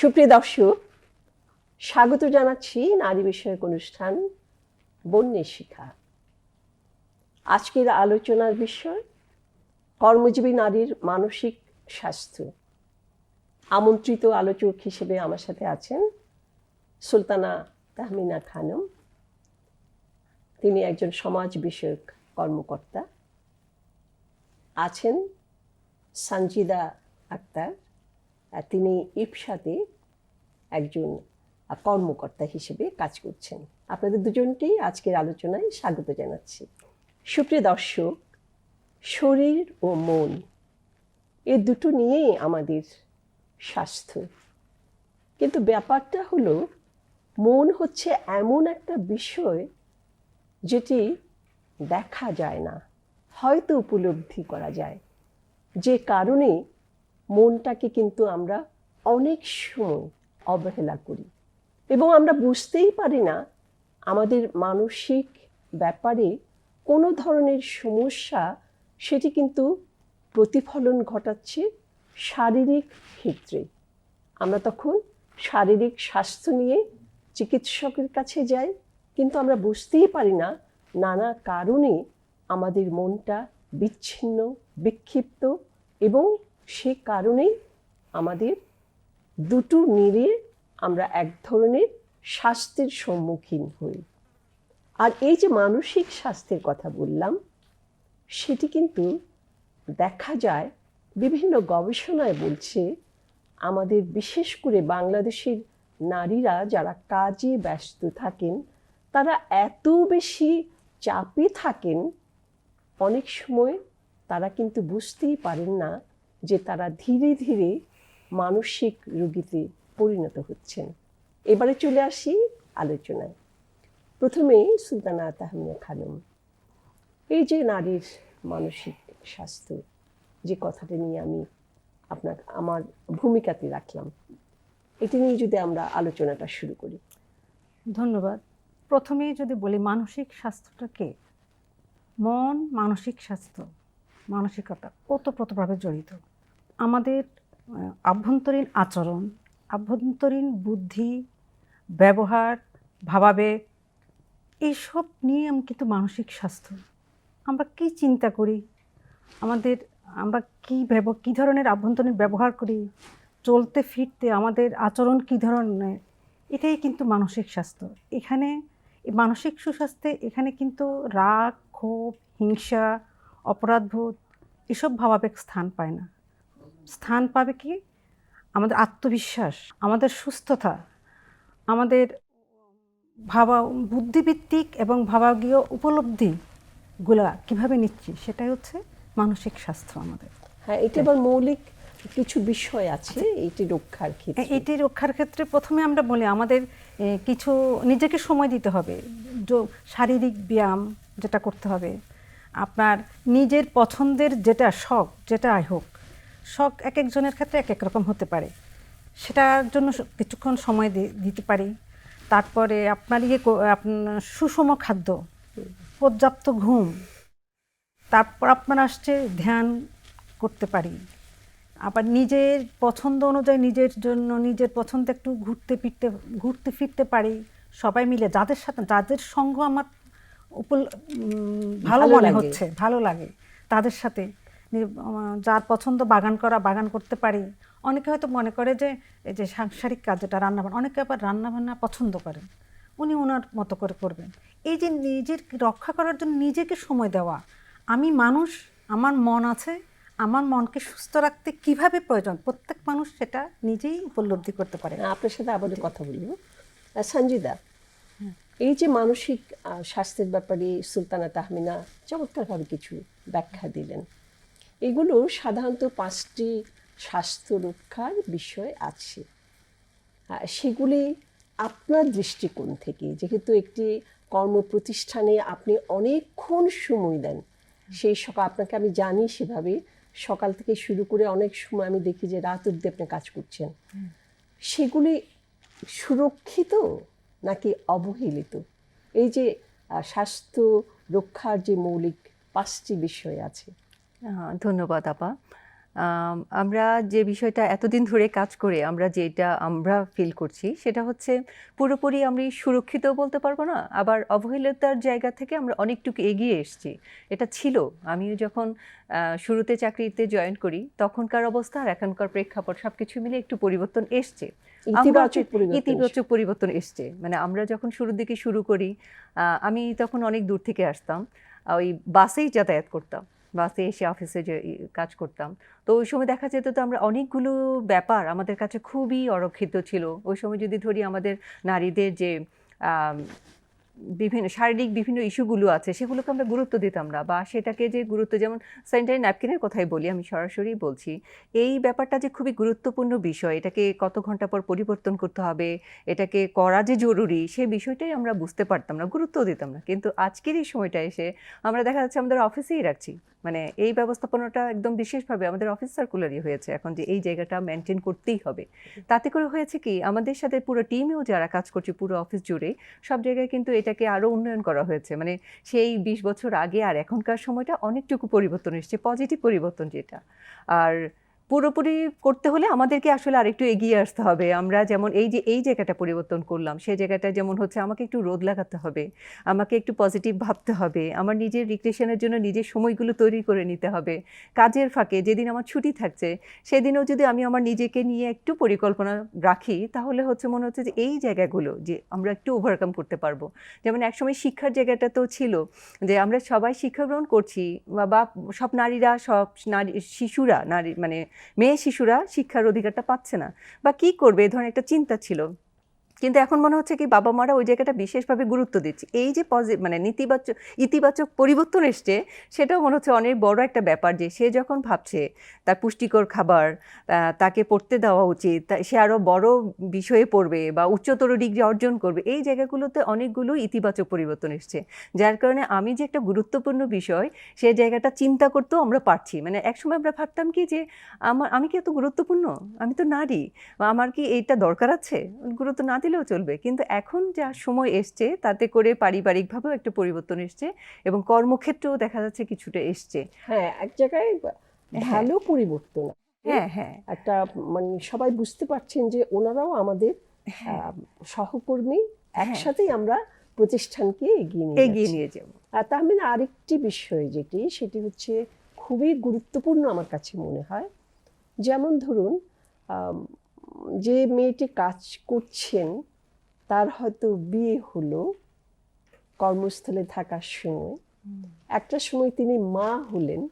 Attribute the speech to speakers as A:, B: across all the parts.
A: সুপ্রিয় দর্শক, স্বাগত জানাচ্ছি নারী বিষয়ক অনুষ্ঠান বন্যের শিখা। আজকের আলোচনার বিষয়, কর্মজীবী নারীর মানসিক স্বাস্থ্য। আমন্ত্রিত আলোচক হিসেবে আমার সাথে আছেন সুলতানা তাহমিনা খানম। তিনি একজন সমাজ বিষয়ক কর্মকর্তা। আছেন সঞ্জিদা আক্তার। তিনি ইপসাতে একজন কর্মকর্তা হিসেবে কাজ করছেন। আপনাদের দুজনকেই আজকের আলোচনায় স্বাগত জানাচ্ছি। সুপ্রিয় দর্শক, শরীর ও মন, এ দুটো নিয়েই আমাদের স্বাস্থ্য। কিন্তু ব্যাপারটা হলো, মন হচ্ছে এমন একটা বিষয় যেটি দেখা যায় না, হয়তো উপলব্ধি করা যায়। যে কারণে মনটাকে কিন্তু আমরা অনেক সময় অবহেলা করি। এবং আমরা বুঝতেই পারি না আমাদের মানসিক ব্যাপারে কোনো ধরনের সমস্যা, সেটি কিন্তু প্রতিফলন ঘটাচ্ছে শারীরিক ক্ষেত্রে। আমরা তখন শারীরিক স্বাস্থ্য নিয়ে চিকিৎসকের কাছে যাই, কিন্তু আমরা বুঝতেই পারি না নানা কারণে আমাদের মনটা বিচ্ছিন্ন, বিক্ষিপ্ত এবং সে কারণেই আমাদের দুটো মিলিয়ে আমরা এক ধরনের স্বাস্থ্যের সম্মুখীন হই। আর এই যে মানসিক স্বাস্থ্যের কথা বললাম, সেটি কিন্তু দেখা যায়, বিভিন্ন গবেষণায় বলছে, আমাদের বিশেষ করে বাংলাদেশের নারীরা যারা কাজে ব্যস্ত থাকেন, তারা এত বেশি চাপে থাকেন, অনেক সময় তারা কিন্তু বুঝতেই পারেন না যে তারা ধীরে ধীরে মানসিক রোগীতে পরিণত হচ্ছেন। এবারে চলে আসি আলোচনায়। প্রথমে সুলতানা তাহমিয়া খানম। এই যে নারীর মানসিক স্বাস্থ্য, যে কথাটা নিয়ে আমি আপনার, আমার ভূমিকাতে রাখলাম, এটি নিয়ে যদি আমরা আলোচনাটা শুরু করি।
B: ধন্যবাদ। প্রথমেই যদি বলি, মানসিক স্বাস্থ্যটাকে মন, মানসিক স্বাস্থ্য, মানসিকতা ওতপ্রোতভাবে জড়িত? আমাদের আভ্যন্তরীণ আচরণ, আভ্যন্তরীণ বুদ্ধি, ব্যবহার, ভাবাবেগ এইসব নিয়ে আমি কিন্তু মানসিক স্বাস্থ্য। আমরা কি চিন্তা করি? আমাদের, আমরা কি ব্যব, কী ধরনের আভ্যন্তরীণ ব্যবহার করি? চলতে ফিরতে আমাদের আচরণ কী ধরনের? এটাই কিন্তু মানসিক স্বাস্থ্য। এখানে মানসিক সুস্বাস্থ্যে এখানে কিন্তু রাগ, ক্ষোভ, হিংসা, অপরাধবোধ, এসব ভাবাবেগ স্থান পায় না। স্থান পাবে কি? আমাদের আত্মবিশ্বাস আমাদের সুস্থতা আমাদের ভাবা বুদ্ধিভিত্তিক এবং ভাবাগীয় উপলব্ধিগুলা কীভাবে নিচ্ছি সেটাই হচ্ছে মানসিক স্বাস্থ্য আমাদের।
A: হ্যাঁ এটি আবার মৌলিক কিছু বিষয় আছে এটি রক্ষার ক্ষেত্রে।
B: এটি রক্ষার ক্ষেত্রে প্রথমে আমরা বলি আমাদের কিছু নিজেকে সময় দিতে হবে। শারীরিক ব্যায়াম যেটা করতে হবে। আপনার নিজের পছন্দের যেটা শখ যেটা হোক শখ এক একজনের ক্ষেত্রে এক এক রকম হতে পারে। সেটার জন্য কিছুক্ষণ সময় দিতে পারি। তারপরে আপনার ইয়ে আপনার সুষম খাদ্য পর্যাপ্ত ঘুম তারপর আপনার আসছে ধ্যান করতে পারি। আবার নিজের পছন্দ অনুযায়ী নিজের জন্য নিজের পছন্দ একটু ঘুরতে ফিরতে ঘুরতে ফিরতে পারি। সবাই মিলে যাদের সাথে যাদের সঙ্গ আমার উপল ভালো মনে হচ্ছে ভালো লাগে তাদের সাথে যার পছন্দ বাগান করা বাগান করতে পারি। অনেকে হয়তো মনে করে যে এই যে সাংসারিক কাজ যেটা রান্নাবান্না অনেকে আবার রান্নাবান্না পছন্দ করেন। উনি ওনার মতো করে করবেন। এই যে নিজের রক্ষা করার জন্য নিজেকে সময় দেওয়া। আমি মানুষ আমার মন আছে আমার মনকে সুস্থ রাখতে কীভাবে প্রয়োজন? প্রত্যেক মানুষ সেটা নিজেই উপলব্ধি করতে পারে।
A: আপনার সাথে আবার কথা বলব। সঞ্জিদা এই যে মানসিক স্বাস্থ্যের ব্যাপারে সুলতানা তাহমিনা চমৎকারভাবে কিছু ব্যাখ্যা দিলেন। এগুলো সাধারণত পাঁচটি স্বাস্থ্য রক্ষার বিষয় আছে। সেগুলি আপনার দৃষ্টিকোণ থেকে যেহেতু একটি কর্মপ্রতিষ্ঠানে আপনি অনেকক্ষণ সময় দেন সেই সকাল আপনাকে আমি জানি সেভাবে। সকাল থেকে শুরু করে অনেক সময় আমি দেখি যে রাত অব্দি আপনি কাজ করছেন। সেগুলি সুরক্ষিত নাকি অবহেলিত? এই যে স্বাস্থ্য রক্ষার যে মৌলিক পাঁচটি বিষয় আছে
C: ধন্যবাদ আপা। আম, আমরা যে বিষয়টা এতদিন ধরে কাজ করে আমরা যেটা আমরা ফিল করছি সেটা হচ্ছে পুরোপুরি আমি সুরক্ষিত বলতে পারব না আবার অবহেলিতার জায়গা থেকে আমরা অনেকটুকু এগিয়ে এসেছি। এটা ছিল। আমি যখন শুরুতে চাকরিতে জয়েন করি তখনকার অবস্থা আর এখনকার প্রেক্ষাপট সবকিছু মিলে একটু পরিবর্তন এসছে।
A: ইতিবাচক পরিবর্তন
C: এসছে। মানে আমরা যখন শুরুর দিকে শুরু করি আমি তখন অনেক দূর থেকে আসতাম ওই বাসেই যাতায়াত করতাম। বাসে এসে অফিসে যে কাজ করতাম। তো ওই সময় দেখা যেত তো আমরা অনেকগুলো ব্যাপার আমাদের কাছে খুবই অরক্ষিত ছিল। ওই সময় যদি ধরি আমাদের নারীদের যে বিভিন্ন শারীরিক বিভিন্ন ইস্যুগুলো আছে, সেগুলোকে আমরা গুরুত্ব দিতাম না বা সেটাকে যে গুরুত্ব, যেমন স্যানিটারি ন্যাপকিনের কথাই বলি, আমি সরাসরি বলছি, এই ব্যাপারটা যে খুবই গুরুত্বপূর্ণ বিষয়, এটাকে কত ঘণ্টা পর পরিবর্তন করতে হবে, এটাকে করা যে জরুরি সেই বিষয়টাই আমরা বুঝতে পারতাম না, গুরুত্ব দিতাম না। কিন্তু আজকের এই সময়টা এসে আমরা দেখা যাচ্ছে আমাদের অফিসেই রাখছি মানে এই ব্যবস্থাপনাটা একদম বিশেষভাবে আমাদের অফিস সার্কুলারই হয়েছে, এখন যে এই জায়গাটা মেনটেন করতেই হবে। তাতে করে হয়েছে কি, আমাদের সাথে পুরো টিমেও যারা কাজ করছে, পুরো অফিস জুড়ে, সব জায়গায় কিন্তু এটাকে আরও উন্নয়ন করা হয়েছে। মানে সেই বিশ বছর আগে আর এখনকার সময়টা অনেকটুকু পরিবর্তন এসেছে পজিটিভ পরিবর্তন যেটা। আর পুরোপুরি করতে হলে আমাদেরকে আসলে আরেকটু এগিয়ে আসতে হবে। আমরা যেমন এই যে, এই জায়গাটা পরিবর্তন করলাম সেই জায়গাটা যেমন হচ্ছে আমাকে একটু রোদ লাগাতে হবে, আমাকে একটু পজিটিভ ভাবতে হবে, আমার নিজের রিক্রেশনের জন্য নিজের সময়গুলো তৈরি করে নিতে হবে। কাজের ফাঁকে যেদিন আমার ছুটি থাকছে, সেদিনও যদি আমি আমার নিজেকে নিয়ে একটু পরিকল্পনা রাখি, তাহলে হচ্ছে মনে হচ্ছে যে এই জায়গাগুলো যে আমরা একটু ওভারকাম করতে পারব। যেমন একসময় শিক্ষার জায়গাটা তো ছিল যে আমরা সবাই শিক্ষা গ্রহণ করছি বা, সব নারীরা, সব নারী, শিশুরা, নারী মানে মেয়ে শিশুরা শিক্ষার অধিকারটা পাচ্ছে না। বা কি করবে? এ ধরনের একটা চিন্তা ছিল। কিন্তু এখন মনে হচ্ছে কি বাবা মারা ওই জায়গাটা বিশেষভাবে গুরুত্ব দিচ্ছে। এই যে পজি মানে নেতিবাচক, ইতিবাচক পরিবর্তন এসছে, সেটাও মনে হচ্ছে অনেক বড় একটা ব্যাপার যে সে যখন ভাবছে তার পুষ্টিকর খাবার তাকে পড়তে দেওয়া উচিত সে আরও বড় বিষয়ে পড়বে বা উচ্চতর ডিগ্রি অর্জন করবে, এই জায়গাগুলোতে অনেকগুলো ইতিবাচক পরিবর্তন এসছে। যার কারণে আমি যে একটা গুরুত্বপূর্ণ বিষয়, সে জায়গাটা চিন্তা করতেও আমরা পারছি। মানে একসময় আমরা ভাবতাম কি যে আমার, আমি কি এত গুরুত্বপূর্ণ? আমি তো নারী, আমার কি এইটা দরকার আছে? গুরুত্ব না দিলেও চলবে। কিন্তু এখন যা সময় এসছে তাতে করে পারিবারিকভাবেও একটা পরিবর্তন এসছে এবং কর্মক্ষেত্রেও দেখা যাচ্ছে কিছুটা এসছে।
A: হ্যাঁ এক জায়গায় ভালো পরিবর্তন
C: হ্যাঁ হ্যাঁ।
A: একটা মানে সবাই বুঝতে পারছেন যে ওনারাও আমাদের সহকর্মী একসাথেই আমরা প্রতিষ্ঠানকে এগিয়ে নিয়ে
C: এগিয়ে নিয়ে যাব।
A: আর তার মানে আরেকটি বিষয় যেটি সেটি হচ্ছে খুবই গুরুত্বপূর্ণ আমার কাছে মনে হয়। যেমন ধরুন যে মেয়েটি কাজ করছেন তার হয়তো বিয়ে হলো কর্মস্থলে থাকার সময়। একটা সময় তিনি মা হলেন।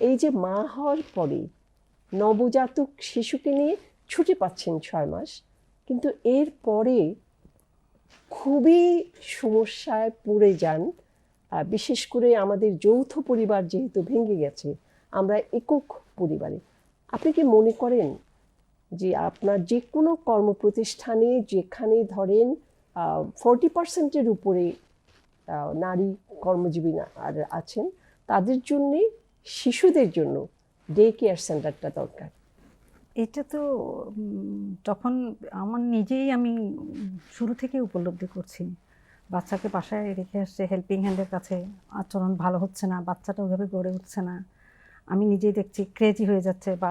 A: এই যে মা হওয়ার পরে নবজাতক শিশুকে নিয়ে ছুটি পাচ্ছেন ছয় মাস কিন্তু এর পরে খুবই সমস্যায় পড়ে যান। বিশেষ করে আমাদের যৌথ পরিবার যেহেতু ভেঙে গেছে আমরা একক পরিবারে। আপনি কি মনে করেন যে আপনার যে কোনো কর্মপ্রতিষ্ঠানে যেখানে ধরেন ফর্টি পার্সেন্টের উপরে নারী কর্মজীবী আর আছেন, তাদের জন্যে শিশুদের জন্য ডে কেয়ার সেন্টারটা দরকার।
B: এটা তো তখন আমার নিজেই আমি শুরু থেকে উপলব্ধি করছি, বাচ্চাকে বাসায় রেখে আসছে হেল্পিং হ্যান্ডের কাছে আচরণ ভালো হচ্ছে না, বাচ্চাটা ওইভাবে গড়ে উঠছে না আমি নিজেই দেখছি ক্রেজি হয়ে যাচ্ছে বা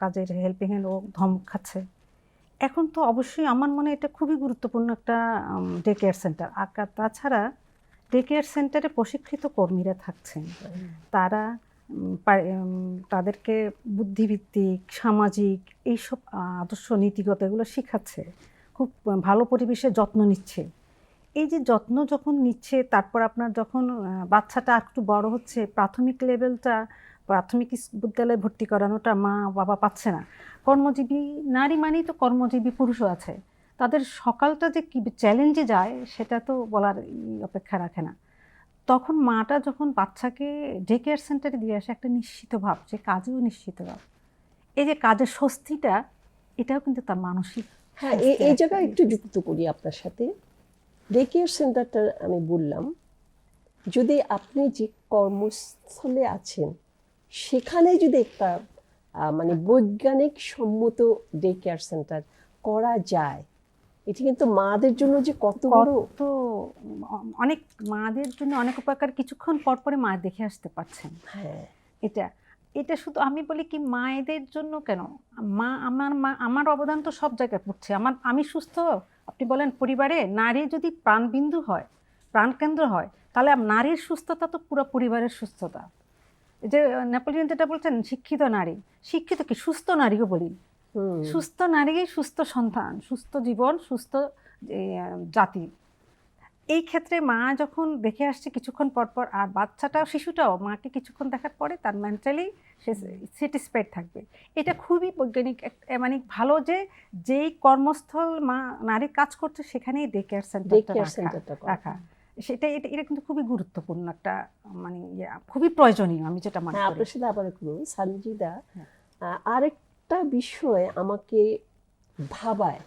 B: কাজের হেল্পিং হ্যান্ড ও ধমক খাচ্ছে। এখন তো অবশ্যই আমার মনে এটা খুবই গুরুত্বপূর্ণ একটা ডে কেয়ার সেন্টার আর তাছাড়া ডে কেয়ার সেন্টারে প্রশিক্ষিত কর্মীরা থাকছেন। তারা তাদেরকে বুদ্ধিভিত্তিক সামাজিক এইসব আদর্শ নীতিগত এগুলো শেখাচ্ছে। খুব ভালো পরিবেশে যত্ন নিচ্ছে। এই যে যত্ন যখন নিচ্ছে, তারপর আপনার যখন বাচ্চাটা একটু বড় হচ্ছে, প্রাথমিক লেভেলটা প্রাথমিক বিদ্যালয়ে ভর্তি করানোটা মা বাবা পাচ্ছে না। কর্মজীবী নারী মানেই তো কর্মজীবী পুরুষও আছে। তাদের সকালটা যে কী চ্যালেঞ্জে যায় সেটা তো বলার অপেক্ষা রাখে না। তখন মাটা যখন বাচ্চাকে ডে কেয়ার সেন্টারে দিয়ে আসে একটা নিশ্চিত ভাব যে কাজেও নিশ্চিত ভাব। এই যে কাজের স্বস্তিটা এটাও কিন্তু তার মানসিক
A: হ্যাঁ এই এই জায়গায় একটু যুক্ত করি আপনার সাথে। ডে কেয়ার সেন্টারটা আমি বললাম যদি আপনি যে কর্মস্থলে আছেন সেখানে যদি একটা মানে বৈজ্ঞানিক সম্মত ডে কেয়ার সেন্টার করা যায় এটি কিন্তু মাদের জন্য যে কত বড়
B: কত অনেক মাদের জন্য অনেক উপকার কিছুক্ষণ পর পরে মা দেখে আসতে পারছেন।
A: হ্যাঁ।
B: এটা এটা শুধু আমি বলি কি মায়েদের জন্য কেন? মা আমার মা আমার অবদান তো সব জায়গায় পড়ছে। আমার আমি সুস্থ আপনি বলেন পরিবারে নারী যদি প্রাণবিন্দু হয় প্রাণকেন্দ্র হয় তাহলে নারীর সুস্থতা তো পুরো পরিবারের সুস্থতা। যে নেপোলিয়ন যেটা বলছেন শিক্ষিত নারী। শিক্ষিত কি? সুস্থ নারীও বলি। সুস্থ নারী সুস্থ সন্তান সুস্থ জীবন সুস্থ জাতি। এই ক্ষেত্রে মা যখন দেখে আসছে কিছুক্ষণ পর পর আর বাচ্চাটাও শিশুটাও মাকে কিছুক্ষণ দেখার পরে তার মেন্টালি সে স্যাটিসফাইড থাকবে। এটা খুবই বৈজ্ঞানিক মানে ভালো যে যেই কর্মস্থল মা নারী কাজ করছে সেখানেই ডে কেয়ার
A: করা।
B: রাখা। সেটা এটা এটা কিন্তু খুবই গুরুত্বপূর্ণ একটা মানে ইয়ে, খুবই প্রয়োজনীয় আমি যেটা মানে
A: হ্যাঁ আপনার সাথে আবার একটু সঞ্জিদা
B: হ্যাঁ।
A: আরেকটা বিষয় আমাকে ভাবায়।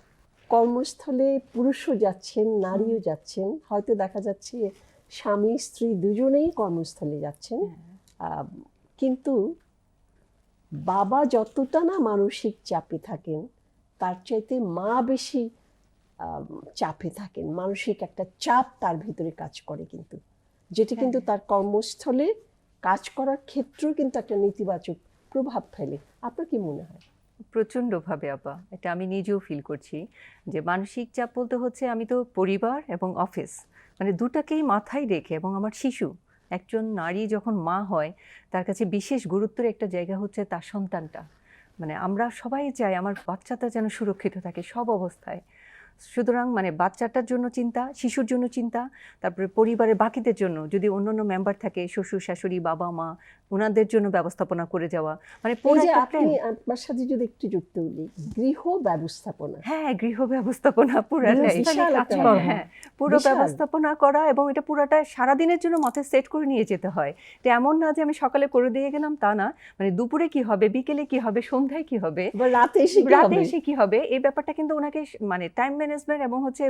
A: কর্মস্থলে পুরুষও যাচ্ছেন নারীও যাচ্ছেন। হয়তো দেখা যাচ্ছে স্বামী স্ত্রী দুজনেই কর্মস্থলে যাচ্ছেন। কিন্তু বাবা যতটা না মানসিক চাপে থাকেন তার চাইতে মা বেশি চাপে থাকেন। মানসিক একটা চাপ তার ভিতরে কাজ করে কিন্তু। যেটি কিন্তু তার কর্মস্থলে কাজ করার ক্ষেত্রেও কিন্তু একটা নেতিবাচক প্রভাব ফেলে। আপনার কি মনে হয়?
C: প্রচণ্ডভাবে আপা এটা আমি নিজেও ফিল করছি যে মানসিক চাপ বলতে হচ্ছে আমি তো পরিবার এবং অফিস মানে দুটাকেই মাথায় রেখে এবং আমার শিশু একজন নারী যখন মা হয় তার কাছে বিশেষ গুরুত্বের একটা জায়গা হচ্ছে তার সন্তানটা। মানে আমরা সবাই চাই আমার বাচ্চাটা যেন সুরক্ষিত থাকে সব অবস্থায়। সুতরাং মানে বাচ্চাটার জন্য চিন্তা শিশুর জন্য চিন্তা তারপরে পরিবারের বাকিদের জন্য যদি অন্য অন্য মেম্বার থাকে শ্বশুর শাশুড়ি বাবা মা ওনাদের জন্য ব্যবস্থাপনা করে যাওয়া মানে
A: আপনি। আপনার সাথে যদি একটু যুক্ত হই গৃহ ব্যবস্থাপনা।
C: হ্যাঁ গৃহ ব্যবস্থাপনা পুরাটাই হ্যাঁ, পুরো ব্যবস্থাপনা করা এবং এটা পুরাটা সারাদিনের জন্য মাথায় সেট করে নিয়ে যেতে হয়। তো এমন না যে আমি সকালে করে দিয়ে গেলাম তা না। মানে দুপুরে কি হবে বিকেলে কি হবে সন্ধ্যায় কি হবে
A: রাতে? এসে কি হবে?
C: এই ব্যাপারটা কিন্তু ওনাকে মানে টাইম ম্যানেজমেন্ট এবং হচ্ছে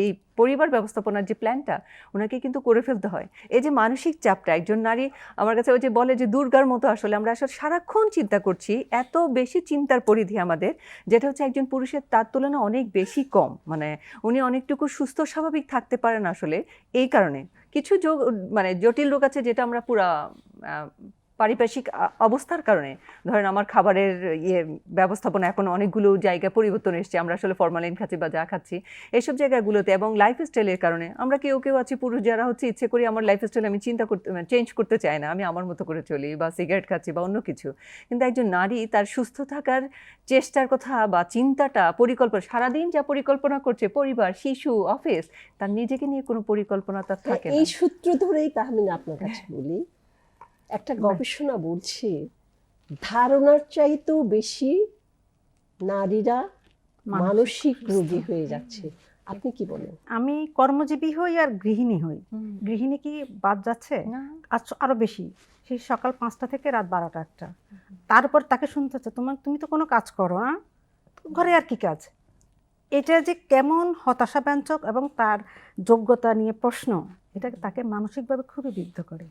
C: এই পরিবার ব্যবস্থাপনার যে প্ল্যানটা, ওনাকে কিন্তু করে ফেলতে হয়। এই যে মানসিক চাপটা, একজন নারী আমার কাছে ওই যে বলে যে দুর্গার মতো আসলে আমরা আসলে সারাক্ষণ চিন্তা করছি, এত বেশি চিন্তার পরিধি আমাদের, যেটা হচ্ছে একজন পুরুষের তার তুলনায় অনেক বেশি কম। মানে উনি অনেকটুকু সুস্থ, স্বাভাবিক থাকতে পারেন আসলে, এই কারণে। কিছু যোগ মানে জটিল রোগ আছে যেটা আমরা পুরা পারিপার্শ্বিক অবস্থার কারণে। ধরেন আমার খাবারের ইয়ে ব্যবস্থাপনা এখন অনেকগুলো জায়গায় পরিবর্তন এসছে আমরা আসলে ফরমালিন খাচ্ছি বা যা খাচ্ছি এইসব জায়গাগুলোতে এবং লাইফ স্টাইলের কারণে। আমরা কেউ কেউ আছি পুরুষ যারা হচ্ছে ইচ্ছে করি আমার লাইফ স্টাইল আমি চিন্তা করতে চেঞ্জ করতে চাই না। আমি আমার মতো করে চলি বা সিগারেট খাচ্ছি বা অন্য কিছু। কিন্তু একজন নারী তার সুস্থ থাকার চেষ্টার কথা বা চিন্তাটা পরিকল্পনা সারাদিন যা পরিকল্পনা করছে পরিবার শিশু অফিস তার নিজেকে নিয়ে কোনো পরিকল্পনা তার থাকে না।
A: এই সূত্র ধরেই তাহমিনা আপনার কাছে বলি একটা গবেষণা বলছে ধারণার চাইতেও বেশি নারীরা মানসিক রোগী হয়ে যাচ্ছে। আপনি কি বলেন?
B: আমি কর্মজীবী হই আর গৃহিণী হই। গৃহিণী কি বাদ যাচ্ছে? আরও বেশি। সেই সকাল পাঁচটা থেকে রাত বারোটা একটা। তারপর তাকে শুনতে হচ্ছে তোমার তুমি তো কোনো কাজ করো না? ঘরে আর কি কাজ? এটা যে কেমন হতাশাব্যঞ্জক এবং তার যোগ্যতা নিয়ে প্রশ্ন এটা তাকে মানসিকভাবে খুবই বিদ্ধ করে।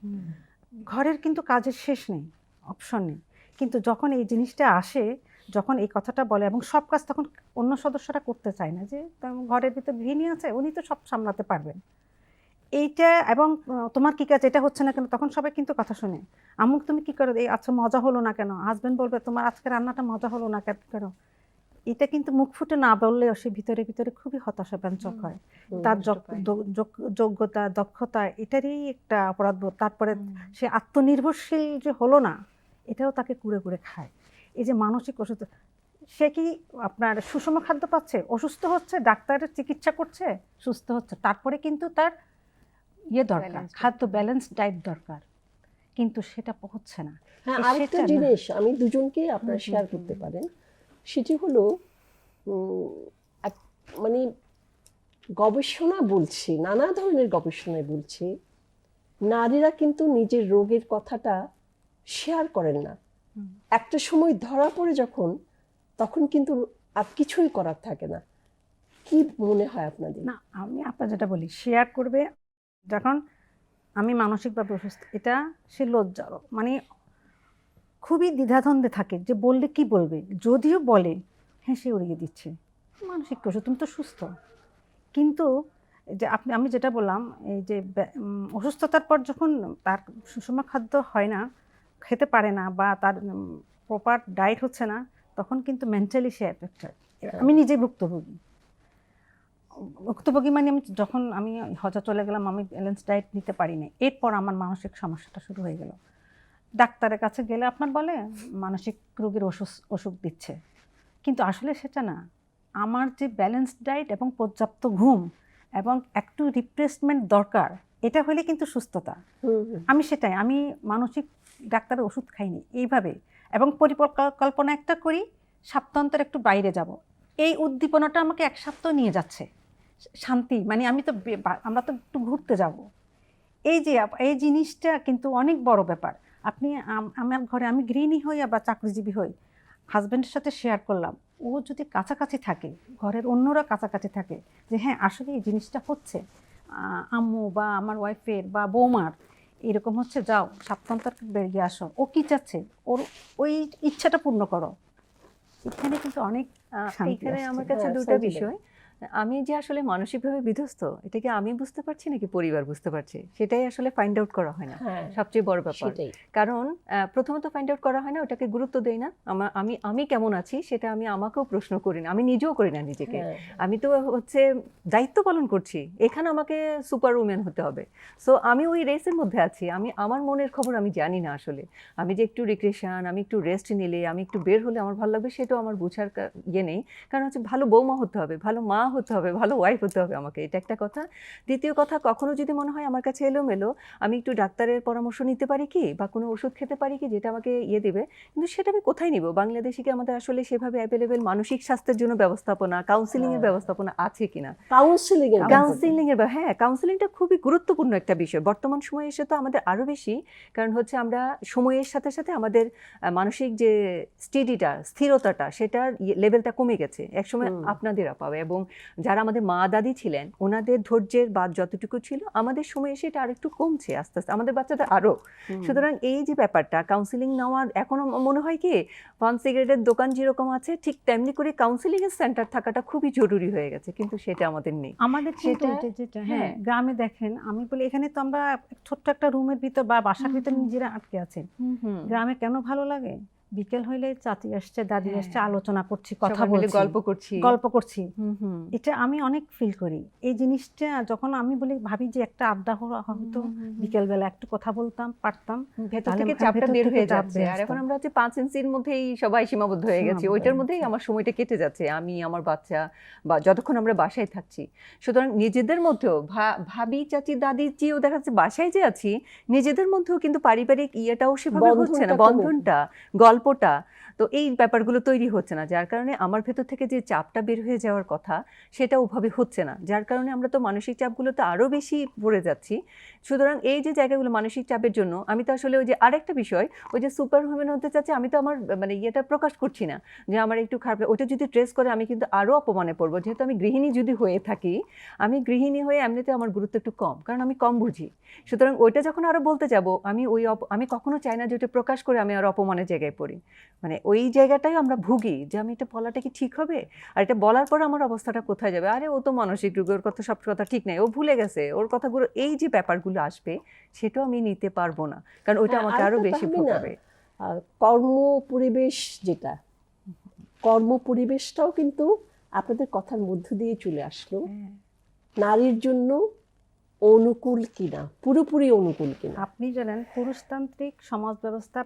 B: ঘরের কিন্তু কাজের শেষ নেই অপশন নেই। কিন্তু যখন এই জিনিসটা আসে, যখন এই কথাটা বলে এবং সব কাজ তখন অন্য সদস্যরা করতে চায় না যে ঘরের ভিতরে গৃহিণী আছে, উনি তো সব সামলাতে পারবেন। এইটা এবং তোমার কী কাজ, এটা হচ্ছে না কেন, তখন সবাই কিন্তু কথা শুনে। আমুক, তুমি কি করো? এই আচ্ছা মজা হলো না কেন? হাজবেন্ড বলবে, তোমার আজকে রান্নাটা মজা হলো না কেন? এটা কিন্তু মুখ ফুটে না বললেও সে ভিতরে ভিতরে খুবই হতাশাব্যঞ্জক হয়। তার যোগ- যোগ- যোগ্যতা দক্ষতা এটারই একটা অপরাধবোধ তারপরে সে আত্মনির্ভরশীল যে হলো না এটাও তাকে কুড়ে কুড়ে খায়। এই যে মানসিক অসুস্থ সে কি আপনার সুষম খাদ্য পাচ্ছে? অসুস্থ হচ্ছে ডাক্তারের চিকিৎসা করছে সুস্থ হচ্ছে। তারপরে কিন্তু তার ইয়ে দরকার খাদ্য ব্যালেন্স ডায়েট দরকার। কিন্তু সেটা হচ্ছে না।
A: হ্যাঁ আরেকটা জিনিস আমি দুজনকে আপনারা শেয়ার করতে পারেন। সেটি হলো মানে গবেষণা বলছে নানা ধরনের গবেষণায় বলছে নারীরা কিন্তু নিজের রোগের কথাটা শেয়ার করেন না। একটা সময় ধরা পড়ে যখন তখন কিন্তু আর কিছুই করার থাকে না। কি মনে হয় আপনাদের?
B: না আমি আপনার যেটা বলি শেয়ার করবে যখন আমি মানসিকভাবে অসুস্থ এটা সে লজ্জা মানে খুবই দ্বিধাদ্বন্দ্বে থাকে যে বললে কি বলবে? যদিও বলে হ্যাঁ সে উড়িয়ে দিচ্ছে। মানসিক অসুখ তুমি তো সুস্থ। কিন্তু যে আপনি আমি যেটা বললাম এই যে অসুস্থতার পর যখন তার সুষম খাদ্য হয় না খেতে পারে না বা তার প্রপার ডায়েট হচ্ছে না তখন কিন্তু মেন্টালি সে এফেক্ট হয়। আমি নিজে ভুক্তভোগী। ভুক্তভোগী মানে আমি যখন আমি হজা চলে গেলাম আমি ব্যালেন্স ডায়েট নিতে পারি না এরপর আমার মানসিক সমস্যাটা শুরু হয়ে গেল। ডাক্তারের কাছে গেলে আপনার বলে মানসিক রোগীর ওষুধ ওষুধ দিচ্ছে। কিন্তু আসলে সেটা না। আমার যে ব্যালেন্স ডায়েট এবং পর্যাপ্ত ঘুম এবং একটু রিপ্লেসমেন্ট দরকার এটা হলে কিন্তু সুস্থতা। আমি সেটাই আমি মানসিক ডাক্তারের ওষুধ খাইনি এইভাবে। এবং পরিকল্পনা একটা করি সপ্তাহান্তর একটু বাইরে যাব। এই উদ্দীপনাটা আমাকে এক সপ্তাহ নিয়ে যাচ্ছে। শান্তি মানে আমি তো আমরা তো একটু ঘুরতে যাব। এই যে এই জিনিসটা কিন্তু অনেক বড় ব্যাপার। আপনি আম- আমার ঘরে আমি গৃহিণী হই বা চাকরিজীবী হই হাজব্যান্ডের সাথে শেয়ার করলাম ও যদি কাছাকাছি থাকে ঘরের অন্যরা কাছাকাছি থাকে যে হ্যাঁ আসলে এই জিনিসটা হচ্ছে আম্মু বা আমার ওয়াইফের বা বৌমার এরকম হচ্ছে যাও সপ্তাহান্তর বেরিয়ে আসো। ও কি চাচ্ছে? ওর ওই ইচ্ছাটা পূর্ণ করো। এখানে কিন্তু অনেক আসছে।
C: আমার কাছে
A: হ্যাঁ,
C: দুটো বিষয়। আমি যে আসলে মানসিকভাবে বিধ্বস্ত এটা কি আমি বুঝতে পারছি নাকি পরিবার বুঝতে পারছে? সেটাই আসলে ফাইন্ড আউট করা হয় না।
A: হ্যাঁ
C: সবচেয়ে বড় ব্যাপার। কারণ প্রথমত ফাইন্ড আউট করা হয় না ওটাকে গুরুত্ব দেই না। আমা- আমি আমি কেমন আছি সেটা আমি আমাকেও প্রশ্ন করি না। আমি নিজেও করি না নিজেকে।
A: হ্যাঁ।
C: আমি তো হচ্ছে দায়িত্ব পালন করছি। এখানে আমাকে সুপার উমেন হতে হবে। সো আমি ওই রেসের মধ্যে আছি। আমি আমার মনের খবর আমি জানি না আসলে। আমি যে একটু রিক্রেশন আমি একটু রেস্ট নিলে আমি একটু বের হলে আমার ভালো লাগবে সেটাও আমার বোঝার ইয়ে নেই। কারণ হচ্ছে ভালো বৌমা হতে হবে ভালো মা হতে হবে ভালো ওয়াইফ হতে হবে আমাকে এটা একটা কথা। দ্বিতীয় কথা কখনো যদি মনে হয় আমার কাছে এলোমেলো আমি একটু ডাক্তারের পরামর্শ নিতে পারি কি বা কোনো ওষুধ খেতে পারি কি যেটা আমাকে ইয়ে দেবে কিন্তু সেটা আমি কোথায় নিব? বাংলাদেশে কি আমাদের আসলে সেভাবে অ্যাভেলেবেল মানসিক স্বাস্থ্যের জন্য ব্যবস্থাপনা কাউন্সিলিং এর
A: হ্যাঁ।
C: ব্যবস্থাপনা আছে কিনা?
A: কাউন্সিলিং এর
C: কাউন্সিলিং এর হ্যাঁ কাউন্সিলিংটা খুবই গুরুত্বপূর্ণ একটা বিষয়। বর্তমান সময়ে এসে তো আমাদের আরও বেশি কারণ হচ্ছে আমরা সময়ের সাথে সাথে আমাদের মানসিক যে স্টেডিটা স্থিরতাটা সেটার লেভেলটা কমে গেছে। একসময়। আপনাদেরা পাবে এবং যারা আমাদের মা দাদি ছিলেন ওনাদের ধৈর্যের বাদ যতটুকু ছিল আমাদের সময় এসে এটা আরেকটু কমছে আস্তে আস্তে। আমাদের বাচ্চাদের আরও।
A: হুম।
C: সুতরাং এই যে ব্যাপারটা কাউন্সিলিং নেওয়ার এখনও মনে হয় কি পান সিগারেটের দোকান যেরকম আছে ঠিক তেমনি করে কাউন্সিলিং এর সেন্টার থাকাটা খুবই জরুরি হয়ে গেছে কিন্তু সেটা আমাদের নেই।
B: আমাদের
C: সেটা-
B: যেটা হ্যাঁ
C: হ্যাঁ।
B: গ্রামে দেখেন আমি বলি এখানে তো আমরা ছোট্ট একটা রুমের ভিতর বা বাসার ভিতর নিজেরা আটকে আছেন গ্রামে কেন ভালো লাগে? বিকেল হইলে চাচি আসছে দাদি
C: হ্যাঁ।
B: আসছে আলোচনা করছি কথা বলছি।
C: গল্প করছি।
B: গল্প করছি। এটা আমি অনেক ফিল করি। এই জিনিসটা যখন আমি বলি ভাবি যে একটা আড্ডা হয়তো
C: হুম, হুম।
B: একটু কথা বলতাম পারতাম।
C: ভেতর থেকে চাপটা বের হয়ে যাচ্ছে। আর এখন আমরা হচ্ছে পাঁচ ইঞ্চির মধ্যেই সবাই সীমাবদ্ধ হয়ে গেছি। ওইটার মধ্যেই আমার সময়টা কেটে যাচ্ছে। আমি আমার বাচ্চা বা যতক্ষণ আমরা বাসায় থাকছি। সুতরাং নিজেদের মধ্যেও ভাবি চাচি দাদি চেয়েও দেখা যাচ্ছে বাসায় যে আছি নিজেদের মধ্যেও কিন্তু পারিবারিক ইয়েটাও সেভাবে হচ্ছে না।
A: বন্ধনটা
C: বন্ধনটা গল্পটা তো এই ব্যাপারগুলো তৈরি হচ্ছে না। যার কারণে আমার ভেতর থেকে যে চাপটা বের হয়ে যাওয়ার কথা, সেটা ওভাবে হচ্ছে না। যার কারণে আমরা তো মানসিক চাপগুলোতে আরও বেশি পড়ে যাচ্ছি। সুতরাং এই যে জায়গাগুলো মানসিক চাপের জন্য, আমি তো আসলে ওই যে আরেকটা বিষয়, ওই যে সুপার হিউম্যান হতে চাচ্ছি, আমি তো আমার মানে ইয়েটা প্রকাশ করছি না যে আমার একটু খারাপ। ওটা যদি ট্রেস করে, আমি কিন্তু আরও অপমানে পড়ব। যেহেতু আমি গৃহিণী যদি হয়ে থাকি, আমি গৃহিণী হয়ে এমনিতে আমার গুরুত্ব একটু কম, কারণ আমি কম বুঝি। সুতরাং ওইটা যখন আরও বলতে যাব, আমি ওই আমি কখনো চাই না যে ওটা প্রকাশ করে আমি আর অপমানের জায়গায় পড়ি। মানে ওই জায়গাটাই আমরা ভুগি যে আমি এটা বলাটা কি ঠিক হবে? আর এটা বলার পর আমার অবস্থাটা কোথায় যাবে? আরে ও তো মানসিক রোগ ওর কথা সব কথা ঠিক নাই। ও ভুলে গেছে। ওর কথাগুলো এই যে ব্যাপারগুলো আসবে সেটাও আমি নিতে পারব না। কারণ ওইটা
A: হ্যাঁ,
C: আমাকে
A: আরও
C: বেশি ভোগাবে।
A: আর কর্ম পরিবেশ যেটা কর্ম পরিবেশটাও কিন্তু আপনাদের কথার মধ্য দিয়ে চলে আসলো। নারীর জন্য অনুকূল কিনা? পুরোপুরি অনুকূল কিনা?
B: আপনি জানেন পুরুষতান্ত্রিক সমাজ ব্যবস্থা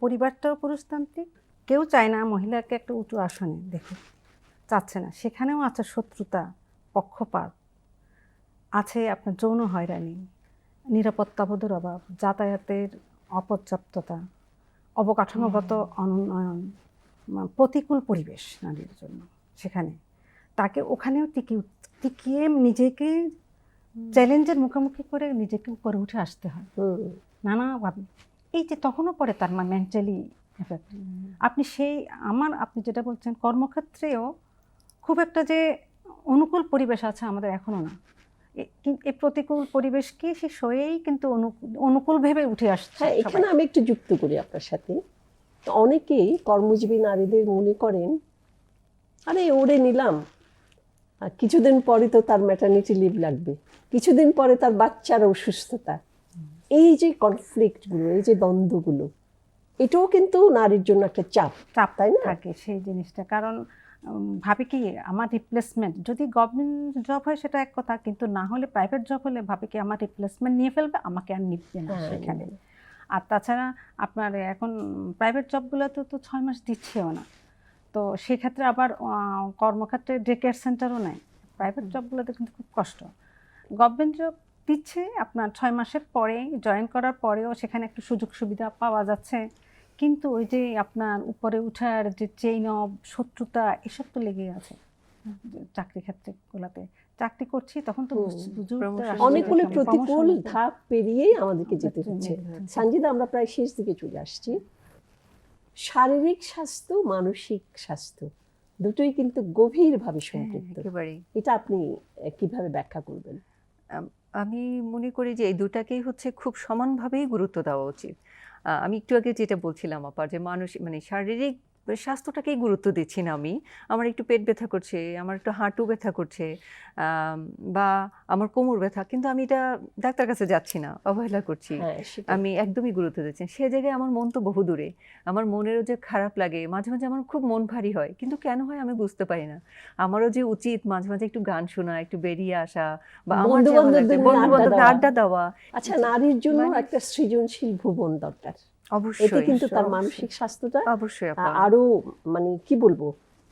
B: পরিবারটাও পুরুষতান্ত্রিক। কেউ চায় না মহিলাকে একটা উঁচু আসনে দেখে চাচ্ছে না। সেখানেও আছে শত্রুতা পক্ষপাত আছে আপনার যৌন হয়রানি নিরাপত্তাবোধের অভাব যাতায়াতের অপর্যাপ্ততা অবকাঠামোগত অনুন্নয়ন প্রতিকূল পরিবেশ নারীর জন্য সেখানে। তাকে ওখানেও টিকে টিকিয়ে নিজেকে চ্যালেঞ্জের মুখোমুখি করে নিজেকে উপরে উঠে আসতে হয়। নানাভাবে। এই যে তখনও পরে তার মা মেন্টালি আপনি সেই আমার আপনি যেটা বলছেন কর্মক্ষেত্রেও খুব একটা যে অনুকূল পরিবেশ আছে আমাদের এখনও না। এ- এই প্রতিকূল পরিবেশকে সে সয়েই কিন্তু অনুকূল ভেবে উঠে আসছে
A: হ্যাঁ এখানে আমি একটু যুক্ত করি আপনার সাথে। অনেকেই কর্মজীবী নারীদের মনে করেন আরে ওরে নিলাম। আর কিছুদিন পরে তো তার ম্যাটার্নিটি লিভ লাগবে। কিছুদিন পরে তার বাচ্চার অসুস্থতা। এই যে কনফ্লিক্টগুলো এই যে দ্বন্দ্বগুলো এটাও কিন্তু নারীর জন্য একটা চাপ
B: চাপ
A: তাই না?
B: থাকে সেই জিনিসটা। কারণ ভাবে কি আমার রিপ্লেসমেন্ট যদি গভর্নমেন্ট জব হয় সেটা এক কথা কিন্তু না হলে প্রাইভেট জব হলে ভাবে কি আমার রিপ্লেসমেন্ট নিয়ে ফেলবে আমাকে আর নিবে না
A: হ্যাঁ,
B: সেখানে। আর তাছাড়া আপনার এখন প্রাইভেট জবগুলোতে তো ছয় মাস দিচ্ছেও না। তো সেক্ষেত্রে আবার কর্মক্ষেত্রে ডে কেয়ার সেন্টারও নেই প্রাইভেট জবগুলোতে কিন্তু খুব কষ্ট। গভর্নমেন্ট জব দিচ্ছে আপনার ছয় মাসের পরে জয়েন করার পরেও সেখানে একটু সুযোগ সুবিধা পাওয়া যাচ্ছে। কিন্তু ওই যে আপনার উপরে উঠার যে চেইন অফ শত্রুতা এসব তো লেগেই আছে চাকরি ক্ষেত্রে গুলাতে। চাকরি করছি তখন তো
A: অনেকগুলো প্রতিকূল ধাপ পেরিয়েই আমাদেরকে যেতে হচ্ছে। সঞ্জিদা আমরা প্রায় শেষ দিকে চলে আসছি। শারীরিক স্বাস্থ্য মানসিক স্বাস্থ্য দুটোই কিন্তু গভীরভাবে
C: হ্যাঁ,
A: সম্পৃক্ত। এটা আপনি কীভাবে ব্যাখ্যা করবেন?
C: আমি মনে করি যে এই দুটাকেই হচ্ছে খুব সমানভাবেই গুরুত্ব দেওয়া উচিত। আমি একটু আগে যেটা বলছিলাম আপা যে মানুষ মানে শারীরিক স্বাস্থ্যটাকেই গুরুত্ব দিচ্ছি না আমি। আমার একটু পেট ব্যথা করছে আমার একটু হাঁটু ব্যথা করছে বা আমার কোমর ব্যথা কিন্তু আমি এটা ডাক্তার কাছে যাচ্ছি না অবহেলা করছি।
A: হ্যাঁ
C: আমি একদমই গুরুত্ব দিচ্ছি সে জায়গায় আমার মন তো বহু দূরে। আমার মনেরও যে খারাপ লাগে মাঝে মাঝে আমার খুব মন ভারী হয় কিন্তু কেন হয় আমি বুঝতে পারি না। আমারও যে উচিত মাঝে মাঝে একটু গান শোনা একটু বেরিয়ে আসা বা আমার
A: আড্ডা দেওয়া। আচ্ছা নারীর জন্য
C: মানে-
A: একটা সৃজনশীল ভুবন দরকার। এতে
C: অবশ্যই
A: কিন্তু তার মানসিক স্বাস্থ্যটা
C: অবশ্যই
A: আরও মানে কি বলব?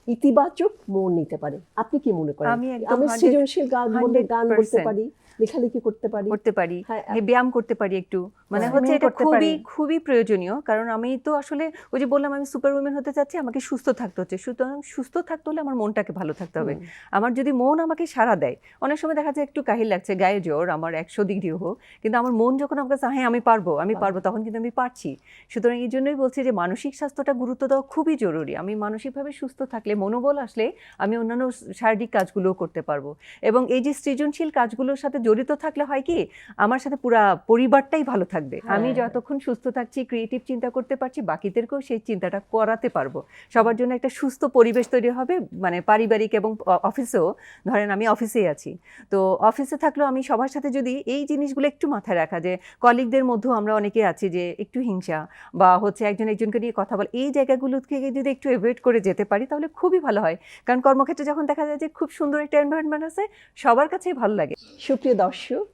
A: ইতিবাচক মোড় নিতে পারে। আপনি কি মনে করেন?
C: আমি
A: আমি সৃজনশীল গান বললে গান
C: 100%
A: পারি লেখালেখি করতে পারি।
C: করতে পারি
A: হ্যাঁ,
C: ব্যায়াম করতে পারি একটু। মানে
B: হ্যাঁ।
C: হচ্ছে এটা খুবই খুবই প্রয়োজনীয়। কারণ আমি তো আসলে ওই যে বললাম আমি সুপার উমেন হতে চাচ্ছি আমাকে সুস্থ থাকতে হচ্ছে। সুতরাং সুস্থ থাকতে হলে আমার মনটাকে ভালো থাকতে হবে। আমার যদি মন আমাকে সাড়া দেয় অনেক সময় দেখা যায় একটু কাহিল লাগছে গায়ে জোর আমার একশো ডিগ্রি হোক। কিন্তু আমার মন যখন আমার কাছে হ্যাঁ আমি পারব আমি পারব তখন কিন্তু আমি পারছি। সুতরাং এই জন্যই বলছি যে মানসিক স্বাস্থ্যটা গুরুত্ব দেওয়া খুবই জরুরি। আমি মানসিকভাবে সুস্থ থাকলে মনোবল আসলে আমি অন্যান্য শারীরিক কাজগুলোও করতে পারব। এবং এই যে সৃজনশীল কাজগুলোর সাথে জড়িত থাকলে হয় কি আমার সাথে পুরা পরিবারটাই ভালো থাকবে। আমি
A: হ্যাঁ।
C: যতক্ষণ সুস্থ থাকছি ক্রিয়েটিভ চিন্তা করতে পারছি বাকিদেরকেও সেই চিন্তাটা করাতে পারব। সবার জন্য একটা সুস্থ পরিবেশ তৈরি হবে মানে পারিবারিক এবং অফিসেও। ধরেন আমি অফিসেই আছি। তো অফিসে থাকলেও আমি সবার সাথে যদি এই জিনিসগুলো একটু মাথায় রাখা যে কলিগদের মধ্যেও আমরা অনেকে আছি যে একটু হিংসা বা হচ্ছে একজন একজনকে নিয়ে কথা বল এই জায়গাগুলোকে যদি একটু এভয়েড করে যেতে পারি তাহলে খুবই ভালো হয়। কারণ কর্মক্ষেত্রে যখন দেখা যায় যে খুব সুন্দর একটা এনভায়রনমেন্ট আছে, সবার কাছেই ভালো লাগে।
A: সুপ্রিয় দর্শক,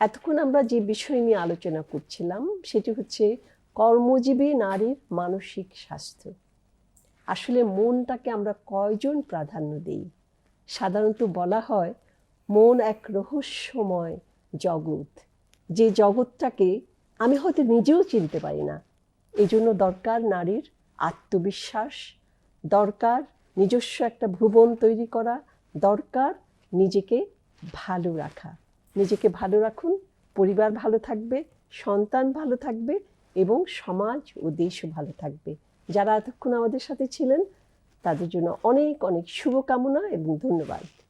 A: এতক্ষণ আমরা যে বিষয় নিয়ে আলোচনা করছিলাম, সেটি হচ্ছে কর্মজীবী নারীর মানসিক স্বাস্থ্য। আসলে মনটাকে আমরা কয়জন প্রাধান্য দেই? সাধারণত বলা হয়, মন এক রহস্যময় জগৎ। যে জগৎটাকে আমি হয়তো নিজেও চিনতে পারি না। এই জন্য দরকার নারীর আত্মবিশ্বাস দরকার, নিজস্ব একটা ভুবন তৈরি করা, দরকার নিজেকে ভালো রাখা। নিজেকে ভালো রাখুন, পরিবার ভালো থাকবে, সন্তান ভালো থাকবে এবং সমাজ ও দেশও ভালো থাকবে। যারা এতক্ষণ আমাদের সাথে ছিলেন, তাদের জন্য অনেক অনেক শুভকামনা এবং ধন্যবাদ।